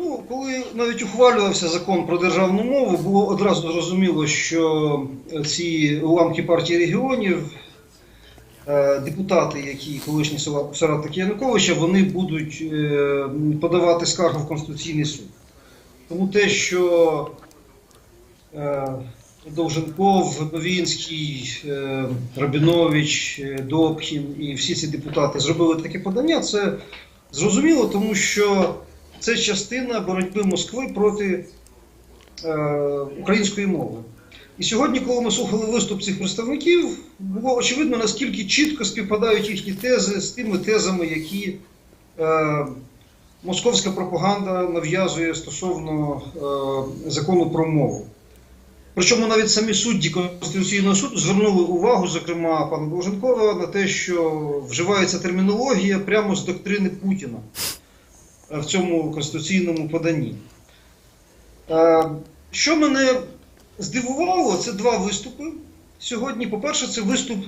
Ну, коли навіть ухвалювався закон про державну мову, було одразу зрозуміло, що ці уламки партії регіонів, е, депутати, які колишні соратники Януковича, вони будуть е, подавати скаргу в Конституційний суд. Тому те, що е, Довженков, Новінський, е, Рабінович, е, Добкін і всі ці депутати зробили таке подання, це зрозуміло, тому що це частина боротьби Москви проти е, української мови. І сьогодні, коли ми слухали виступ цих представників, було очевидно, наскільки чітко співпадають їхні тези з тими тезами, які е, московська пропаганда нав'язує стосовно е, закону про мову. Причому навіть самі судді Конституційного суду звернули увагу, зокрема пана Долженкова, на те, що вживається термінологія прямо з доктрини Путіна в цьому конституційному поданні. Е, Що мене здивувало, це два виступи сьогодні. По-перше, це виступ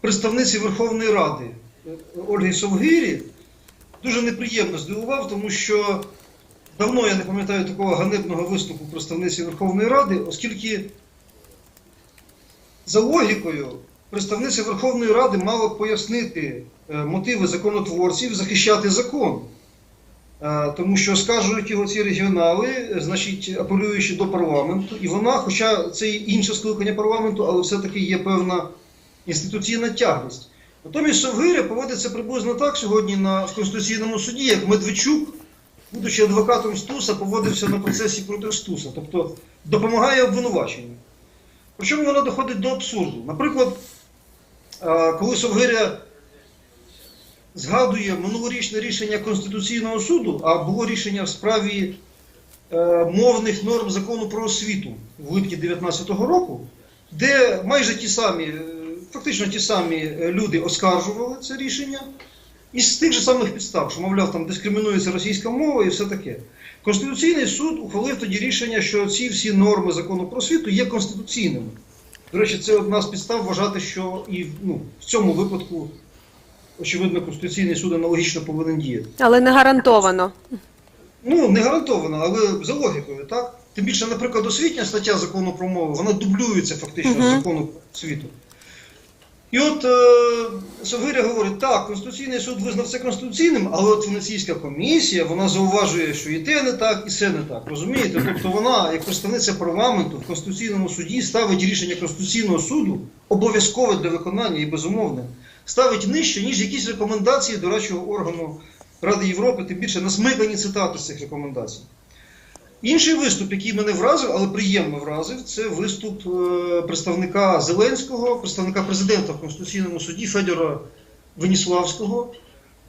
представниці Верховної Ради е, Ольги Совгирі. Дуже неприємно здивував, тому що давно я не пам'ятаю такого ганебного виступу представниці Верховної Ради, оскільки за логікою представниця Верховної Ради мала пояснити е, мотиви законотворців захищати закон. Е, Тому що скажуть його ці регіонали, е, значить, апелюючи до парламенту, і вона, хоча це інше скликання парламенту, але все-таки є певна інституційна тяглість. Натомість Совгиря поводиться приблизно так сьогодні на Конституційному суді, як Медведчук, будучи адвокатом Стуса, поводився на процесі проти Стуса, тобто допомагає обвинуваченню. Причому воно доходить до абсурду. Наприклад, е, коли Совгиря згадує минулорічне рішення Конституційного суду, а було рішення в справі е, мовних норм закону про освіту в липні 2019 року, де майже ті самі, е, фактично ті самі е, люди оскаржували це рішення, і з тих же самих підстав, що, мовляв, там дискримінується російська мова і все таке. Конституційний суд ухвалив тоді рішення, що ці всі норми закону про освіту є конституційними. До речі, це одна з підстав вважати, що і ну, в цьому випадку, очевидно, Конституційний суд аналогічно повинен діяти. Але не гарантовано. Ну, не гарантовано, але за логікою, так? Тим більше, наприклад, освітня стаття закону про мову, вона дублюється фактично з закону про освіту. І от е, Совгиря говорить, так, Конституційний суд визнав це конституційним, але от Венеційська комісія вона зауважує, що і те не так, і все не так. Розумієте? Тобто вона, як представниця парламенту в Конституційному суді, ставить рішення Конституційного суду обов'язкове для виконання і безумовне, ставить нижче, ніж якісь рекомендації дорадчого органу Ради Європи, тим більше насмикані цитати з цих рекомендацій. Інший виступ, який мене вразив, але приємно вразив, це виступ е, представника Зеленського, представника президента в Конституційному суді Федора Веніславського.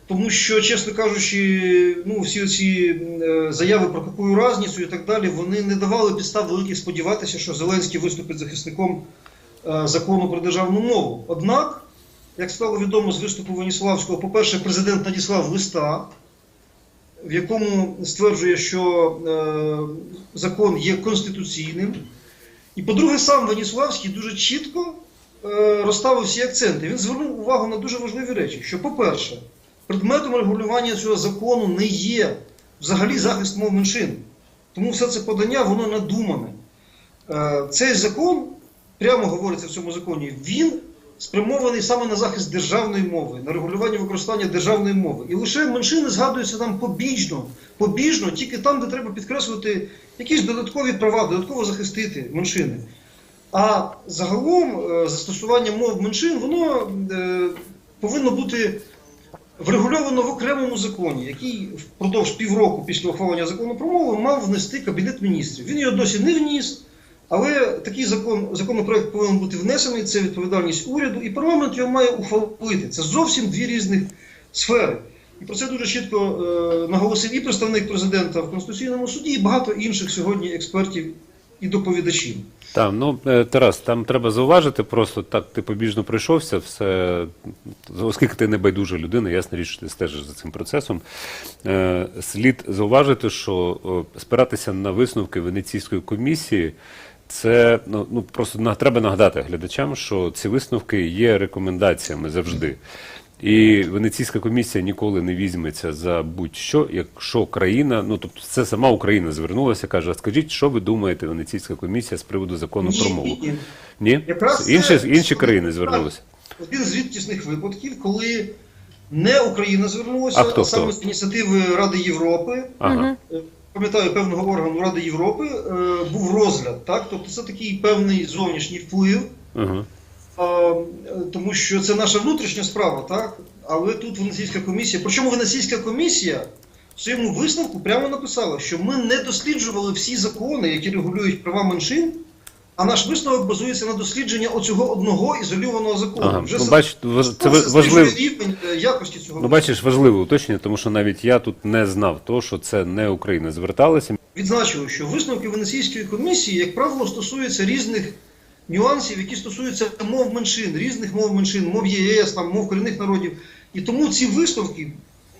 Тому що, чесно кажучи, ну, всі ці е, заяви про какую разницю і так далі, вони не давали підстав великих сподіватися, що Зеленський виступить захисником е, закону про державну мову. Однак, як стало відомо з виступу Веніславського, по-перше, президент надіслав листа, в якому стверджує, що е, закон є конституційним. І, по-друге, сам Веніславський дуже чітко е, розставив всі акценти. Він звернув увагу на дуже важливі речі. Що, по-перше, предметом регулювання цього закону не є взагалі захист мов меншин. Тому все це подання, воно надумане. Е, цей закон, прямо говориться в цьому законі, він спрямований саме на захист державної мови, на регулювання використання державної мови. І лише меншини згадуються там побіжно, побіжно, тільки там, де треба підкреслити якісь додаткові права, додатково захистити меншини. А загалом е, застосування мов меншин, воно е, повинно бути врегульовано в окремому законі, який впродовж півроку після ухвалення закону про мову мав внести Кабінет міністрів. Він його досі не вніс. Але такий закон, законопроект повинен бути внесений, це відповідальність уряду, і парламент його має ухвалити. Це зовсім дві різних сфери. І про це дуже чітко е, наголосив і представник президента в Конституційному суді, і багато інших сьогодні експертів і доповідачів. Так, ну е, Тарас, там треба зауважити, просто так ти побіжно пройшовся, все, оскільки ти не байдужа людина, ясна річ, ти стежиш за цим процесом. Е, Слід зауважити, що спиратися на висновки Венеційської комісії. Це ну, ну просто на- треба нагадати глядачам, що ці висновки є рекомендаціями завжди. І Венеційська комісія ніколи не візьметься за будь-що, якщо країна, ну тобто це сама Україна звернулася, каже: а скажіть, що ви думаєте, Венеційська комісія з приводу закону Ні, про мову? ні, ні. Ні? Інші, інші країни звернулися. Один з рідкісних випадків, коли не Україна звернулася, А хто, саме хто? з ініціативи Ради Європи, Ага. Пам'ятаю, певного органу Ради Європи е, був розгляд. Так? Тобто це такий певний зовнішній вплив, Ага. е, тому що це наша внутрішня справа, так? Але тут Венеційська комісія. Причому Венеційська комісія в своєму висновку прямо написала, що ми не досліджували всі закони, які регулюють права меншин. А наш висновок базується на дослідженні оцього одного ізольованого закону. Ага. Вже Ну, бачите, це важливо. рівень е, якості цього. Ну, бачиш, важливе уточнення, тому що навіть я тут не знав того, що це не Україна зверталася. Відзначили, що висновки Венеційської комісії, як правило, стосуються різних нюансів, які стосуються мов меншин, різних мов меншин, мов ЄС, там, мов корінних народів. І тому ці висновки,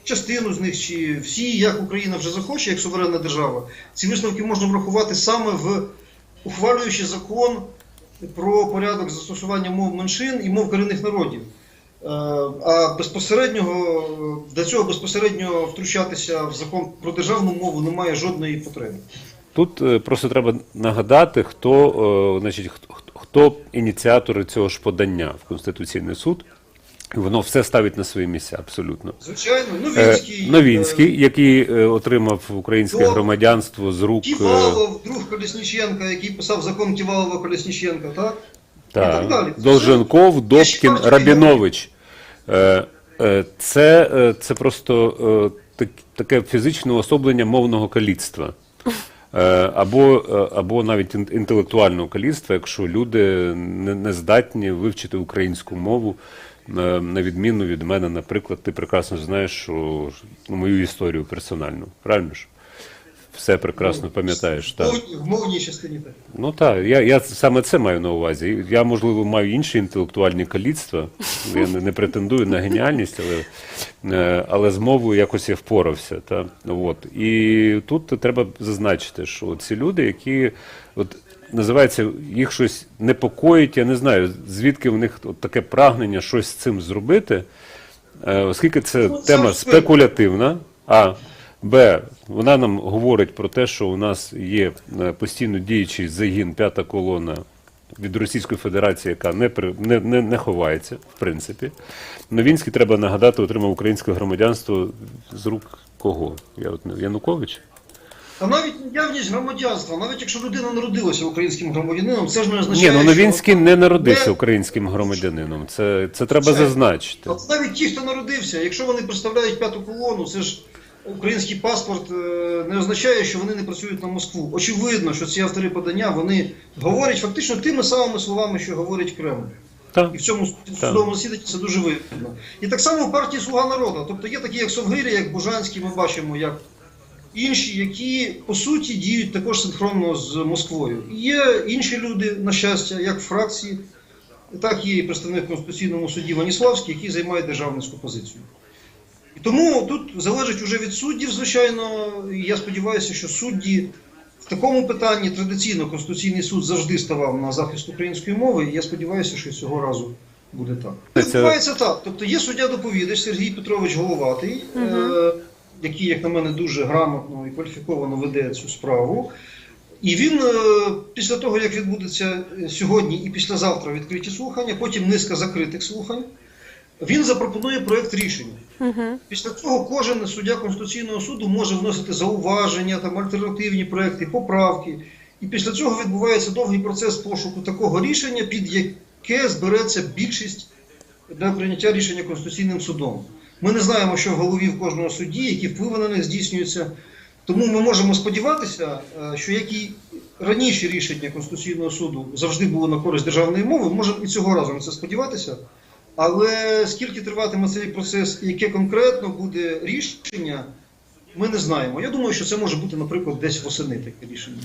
частину з них чи всі, як Україна вже захоче, як суверенна держава, ці висновки можна врахувати саме в ухвалюючи закон про порядок застосування мов меншин і мов корінних народів. Е, А безпосереднього до цього безпосередньо втручатися в закон про державну мову немає жодної потреби. Тут е, просто треба нагадати, хто, е, значить, хто, хто ініціатори цього ж подання в Конституційний суд. Воно все ставить на свої місця абсолютно. Звичайно, Е, Новінський, Новінський, який е, отримав українське О, громадянство з рук. е, е, Ківалов, друг Колесніченка, який писав закон Ківалова Колесніченка, так? І так Так, далі. Долженков, Добкін, Рабінович. Е, е, Це, е, це просто е, так- таке фізичне уособлення мовного каліцтва. Е, Або, е, або навіть ін- інтелектуального каліцтва, якщо люди не, не здатні вивчити українську мову, е, на відміну від мене, наприклад, ти прекрасно знаєш що, ну, мою історію персональну. Правильно ж? Все прекрасно пам'ятаєш. В Так. В мовній частині так. Ну так, я, я саме це маю на увазі. Я, можливо, маю інші інтелектуальні каліцтва. Я не, не претендую на геніальність, але, е, але з мовою якось я впорався. Та? От. І тут треба зазначити, що ці люди, які от, називається, їх щось непокоїть, я не знаю, звідки в них от таке прагнення щось з цим зробити, е, оскільки це Ну, це тема спекулятивна. А Б. Вона нам говорить про те, що у нас є е, постійно діючий загін п'ята колона від Російської Федерації, яка не, не, не, не ховається, в принципі. Новінський, треба нагадати, отримав українське громадянство з рук кого? Я от Янукович? Та навіть наявність громадянства, навіть якщо людина народилася українським громадянином, це ж не Ні, означає, ну Новінський що... не народився не- українським громадянином. Це, це треба Звичайно. зазначити. От навіть ті, хто народився, якщо вони представляють п'яту колону, це ж український паспорт е, не означає, що вони не працюють на Москву. Очевидно, що ці автори подання вони говорять фактично тими самими словами, що говорить Кремль. Так. І в цьому судовому засіданні це дуже видно. І так само в партії Слуга народу. Тобто є такі, як Совгирі, як Бужанський, ми бачимо, як інші, які по суті діють також синхронно з Москвою. І є інші люди, на щастя, як в фракції, так і представник в Конституційному суді Ваніславський, який займає державницьку позицію. І тому тут залежить уже від суддів, звичайно, і я сподіваюся, що судді в такому питанні традиційно Конституційний суд завжди ставав на захист української мови, і я сподіваюся, що цього разу буде так. Відбувається так. Тобто є суддя-доповідач Сергій Петрович Головатий, е, який, як на мене, дуже грамотно і кваліфіковано веде цю справу. І він е, після того, як відбудеться е, сьогодні і післязавтра відкриті слухання, потім низка закритих слухань, він запропонує проєкт рішення. Після цього кожен суддя Конституційного суду може вносити зауваження, там альтернативні проекти, поправки. І після цього відбувається довгий процес пошуку такого рішення, під яке збереться більшість для прийняття рішення Конституційним судом. Ми не знаємо, що в голові в кожного судді, які впливи на них здійснюються. Тому ми можемо сподіватися, е, що як і раніше рішення Конституційного суду завжди було на користь державної мови, можемо і цього разу на це сподіватися. Але скільки триватиме цей процес і яке конкретно буде рішення, ми не знаємо. Я думаю, що це може бути, наприклад, десь восени таке рішення.